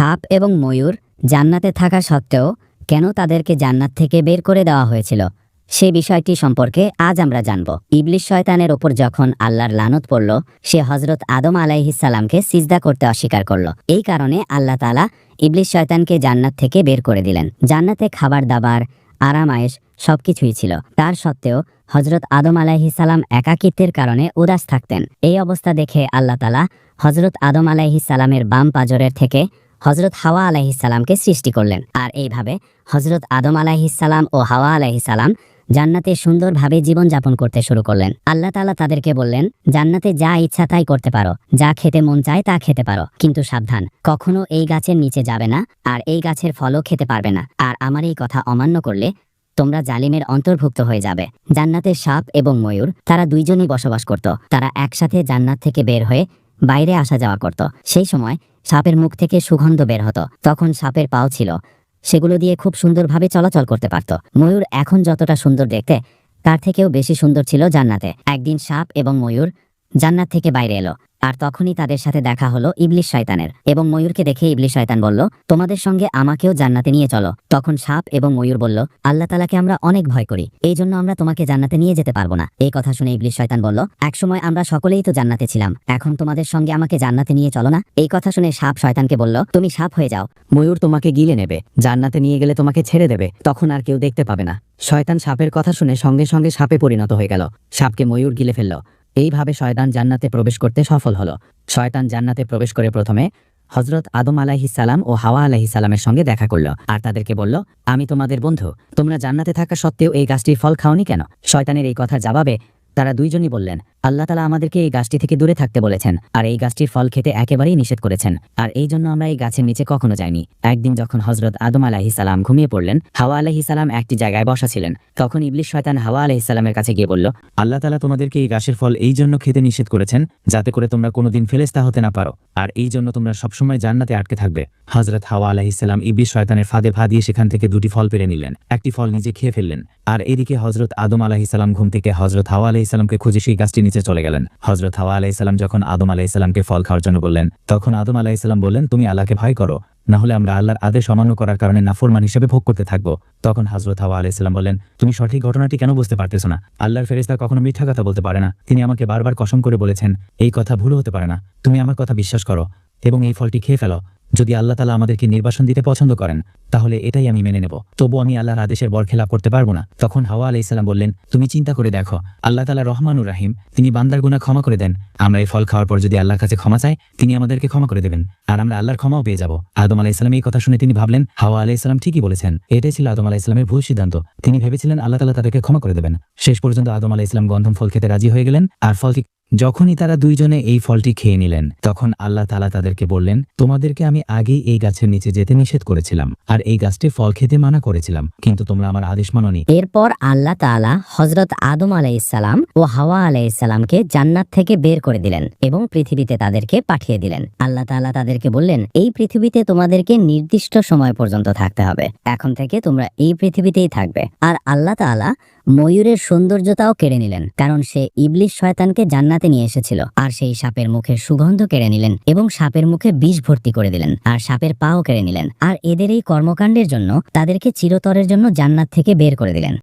সাপ এবং ময়ূর জান্নাতে থাকা সত্ত্বেও কেন তাদেরকে জান্নাত থেকে বের করে দেওয়া হয়েছিল? সে বিষয়টি সম্পর্কে আজ আমরা জানব। ইবলিশ শয়তানের ওপর যখন আল্লাহর লানত পড়ল, সে হজরত আদম আলাইহিসাল্লামকে সিজদা করতে অস্বীকার করল। এই কারণে আল্লাহ তালা ইবলিশ শয়তানকে জান্নাত থেকে বের করে দিলেন। জান্নাতে খাবার, দাবার, আরাম, আয়েশ সবকিছুই ছিল। তার সত্ত্বেও হজরত আদম আলাইহিসাল্লাম একাকিত্বের কারণে উদাস থাকতেন। এই অবস্থা দেখে আল্লাহ তালা হজরত আদম আলাইহিসাল্লামের বাম পাজরের থেকে হজরত হাওয়া আলাইহিসাল্লামকে সৃষ্টি করলেন। আর এইভাবে হজরত আদম আলাইহিসাল্লাম ও হাওয়া আলাইহিসাল্লাম জান্নাতে সুন্দরভাবে জীবনযাপন করতে শুরু করলেন। আল্লাহ তালা তাদেরকে বললেন, জান্নাতে যা ইচ্ছা তাই করতে পারো। যা খেতে মন চায় তা খেতে পারো। কিন্তু সাবধান, কখনো এই গাছের নিচে যাবে না আর এই গাছের ফলও খেতে পারবে না। আর আমার এই কথা অমান্য করলে তোমরা জালিমের অন্তর্ভুক্ত হয়ে যাবে। জান্নাতের সাপ এবং ময়ূর, তারা দুইজনই বসবাস করত। তারা একসাথে জান্নাত থেকে বের হয়ে বাইরে আসা যাওয়া করত। সেই সময় সাপের মুখ থেকে সুগন্ধ বের হতো। তখন সাপের পাও ছিল। সেগুলো দিয়ে খুব সুন্দরভাবে চলাচল করতে পারত। ময়ূর এখন যতটা সুন্দর দেখতে, তার থেকেও বেশি সুন্দর ছিল জান্নাতে। একদিন সাপ এবং ময়ূর জান্নাত থেকে বাইরে এলো। আর তখনই তাদের সাথে দেখা হলো ইবলিশ শয়তানের। এবং ময়ূরকে দেখে ইবলিশ শয়তান বলল, তোমাদের সঙ্গে আমাকেও জান্নাতে নিয়ে চলো। তখন সাপ এবং ময়ূর বলল, আল্লাহ তালাকে আমরা অনেক ভয় করি। এই জন্য আমরা তোমাকে জান্নাতে নিয়ে যেতে পারব না। এই কথা শুনে ইবলিশ শয়তান বলল, একসময় আমরা সকলেই তো জান্নাতে ছিলাম। এখন তোমাদের সঙ্গে আমাকে জান্নাতে নিয়ে চলো না? এই কথা শুনে সাপ শয়তানকে বলল, তুমি সাপ হয়ে যাও। ময়ূর তোমাকে গিলে নেবে। জান্নাতে নিয়ে গেলে তোমাকে ছেড়ে দেবে। তখন আর কেউ দেখতে পাবে না। শয়তান সাপের কথা শুনে সঙ্গে সঙ্গে সাপে পরিণত হয়ে গেল। সাপকে ময়ূর গিলে ফেলল। এইভাবে শয়তান জান্নাতে প্রবেশ করতে সফল হলো। শয়তান জান্নাতে প্রবেশ করে প্রথমে হজরত আদম আলাহিসাল্লাম ও হাওয়া আলাহিসাল্লামের সঙ্গে দেখা করল আর তাদেরকে বলল, আমি তোমাদের বন্ধু, তোমরা জান্নাতে থাকা সত্ত্বেও এই গাছটির ফল খাওনি কেন? শয়তানের এই কথার জবাবে তারা দুইজনই বললেন আল্লাহ তালা আমাদেরকে এই গাছটি থেকে দূরে থাকতে বলেছেন, আর এই গাছটির ফল খেতে একেবারেই নিষেধ করেছেন। আর এই জন্য আমরা এই গাছের নিচে কখনো যাইনি। একদিন যখন হজরত আদম সালাম ঘুমিয়ে পড়লেন, হাওয়া সালাম একটি জায়গায় বসা ছিলেন। তখন ইবলিশ শয়তান হাওয়া সালামের কাছে গিয়ে বলল, আল্লাহ তালা তোমাদেরকে এই গাছের ফল এই জন্য খেতে নিষেধ করেছেন, যাতে করে তোমরা কোনোদিন ফেলেস্তা হতে না পারো, আর এই জন্য তোমরা সবসময় জান্নাতে আটকে থাকবে। হজরত হাওয়া আলাহিসাল্লাম ইবলিশ শয়তানের ফাঁদে ফা দিয়ে সেখান থেকে দুটি ফল পেরে নিলেন। একটি ফল নিজে খেয়ে ফেললেন। আর এদিকে হজরত আদম আলাহিসাল্লাম ঘুম থেকে হজরত হাওয়া আলাহিসাল্লামকে খুঁজে সেই গাছটি নিচে চলে গেলেন। হজরত হাওয়া আলাইসাল্লাম যখন আদম আলাইসাল্লামকে ফল খাওয়ার জন্য বললেন, তখন আদম আলাইসাল্লাম বললেন, তুমি আল্লাহকে ভয় করো। না হলে আমরা আল্লাহর আদেশ অমান্য করার কারণে নাফরমান হিসেবে ভোগ করতে থাকব। তখন হজরত হাওয়া আলাইসাল্লাম বললেন, তুমি সঠিক ঘটনাটি কেন বুঝতে পারতেছো না? আল্লাহর ফেরেস্তা কখনো মিথ্যা কথা বলতে পারে না। তিনি আমাকে বারবার কসম করে বলেছেন, এই কথা ভুল হতে পারে না। তুমি আমার কথা বিশ্বাস করো এবং এই ফলটি খেয়ে ফেলো। যদি আল্লাহ তালা আমাদেরকে নির্বাসন দিতে পছন্দ করেন, তাহলে এটাই আমি মেনে নেব। তবু আমি আল্লাহর আদেশের বর খেলাপ করতে পারব না। তখন হাওয়া আলাইসাল্লাম বললেন, তুমি চিন্তা করে দেখো, আল্লাহ তালা রহমানুর রাহিম, তিনি বান্দার গুণা ক্ষমা করে দেন। আমরা এই ফল খাওয়ার পর যদি আল্লাহর কাছে ক্ষমা চাই, তিনি আমাদেরকে ক্ষমা করে দেবেন। আর আমরা আল্লাহর ক্ষমাও পেয়ে যাব। আদম আলাইসালাম এই কথা শুনে তিনি ভাবলেন, হাওয়া আলাইসালাম ঠিকই বলেছেন। এটাই ছিল আদম আলাইসালামের ভুল সিদ্ধান্ত। তিনি ভেবেছিলেন আল্লাহ তালা তাদেরকে ক্ষমা করে দেবেন। শেষ পর্যন্ত আদম আলাইসালাম গন্ধম ফল খেতে রাজি হয়ে গেলেন। আর ফলটি যখনই তারা দুইজনে এই ফলটি খেয়ে নিলেন, তখন আল্লাহ তালা তাদেরকে বললেন, তোমাদেরকে আমি আগেই এই গাছের নিচে যেতে নিষেধ করেছিলাম, আর এই গাছটি ফল খেতে মানা করেছিলাম, কিন্তু তোমরা আমার আদেশ মাননি। এরপর আল্লাহ তাআলা হজরত আদম আলাইসালাম ও হাওয়া আলাইসালামকে জান্নাত থেকে বের করে দিলেন এবং পৃথিবীতে তাদেরকে পাঠিয়ে দিলেন। আল্লাহ তাআলা তাদেরকে বললেন, এই পৃথিবীতে তোমাদেরকে নির্দিষ্ট সময় পর্যন্ত থাকতে হবে। এখন থেকে তোমরা এই পৃথিবীতেই থাকবে। আর আল্লাহ তাআলা ময়ূরের সৌন্দর্যতাও কেড়ে নিলেন, কারণ সে ইবলিশ শয়তানকে জান্নাতে নিয়ে এসেছিল, আর সেই সাপের মুখের সুগন্ধ কেড়ে নিলেন এবং সাপের মুখে বিষ ভর্তি করে দিলেন, আর সাপের পাও কেড়ে নিলেন। আর এদের এই কর্মকাণ্ডের জন্য তাদেরকে চিরতরের জন্য জান্নাত থেকে বের করে দিলেন।